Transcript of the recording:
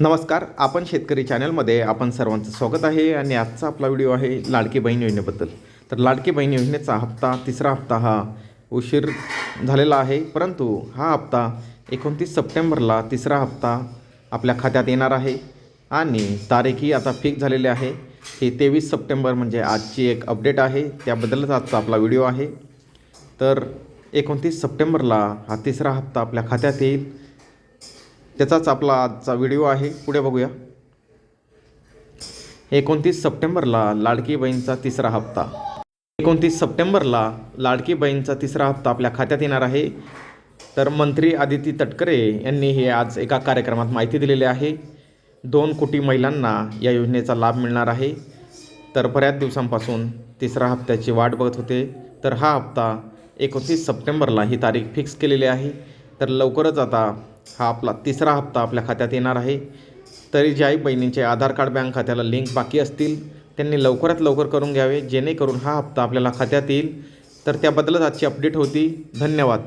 नमस्कार आपण शेतकरी चॅनलमध्ये आपण सर्वांचं स्वागत आहे आणि आजचा आपला व्हिडिओ आहे लाडकी बहीण योजनेबद्दल. तर लाडकी बहीण योजनेचा हप्ता तिसरा हप्ता हा उशीर झालेला आहे परंतु हा हप्ता एकोणतीस सप्टेंबरला तिसरा हप्ता आपल्या खात्यात येणार आहे आणि तारीखही आता फिक्स झालेली आहे. हे तेवीस सप्टेंबर म्हणजे आजची एक अपडेट आहे त्याबद्दलच आजचा आपला व्हिडिओ आहे. तर एकोणतीस सप्टेंबरला हा तिसरा हप्ता आपल्या खात्यात येईल. त्याचाच आपला आजचा व्हिडिओ आहे. पुढे बघूया. एकोणतीस सप्टेंबरला लाडकी बहीणचा तिसरा हप्ता. एकोणतीस सप्टेंबरला लाडकी बहीणचा तिसरा हप्ता आपल्या खात्यात येणार आहे. तर मंत्री आदिती तटकरे यांनी हे आज एका कार्यक्रमात माहिती दिलेली आहे. दोन कोटी महिलांना या योजनेचा लाभ मिळणार आहे. तर बऱ्याच दिवसांपासून तिसरा हप्त्याची वाट बघत होते. तर हा हप्ता एकोणतीस सप्टेंबरला ही तारीख फिक्स केलेली आहे. तर लवकरच आता हा आपला तिसरा हप्ता आपल्या खात्यात येणार आहे. तरी ज्याही बहिणींचे आधार कार्ड बँक खात्याला लिंक बाकी असतील त्यांनी लवकरात लवकर करून घ्यावे जेणेकरून हा हप्ता आपल्याला खात्यात येईल. तर त्याबद्दलच आजची अपडेट होती. धन्यवाद.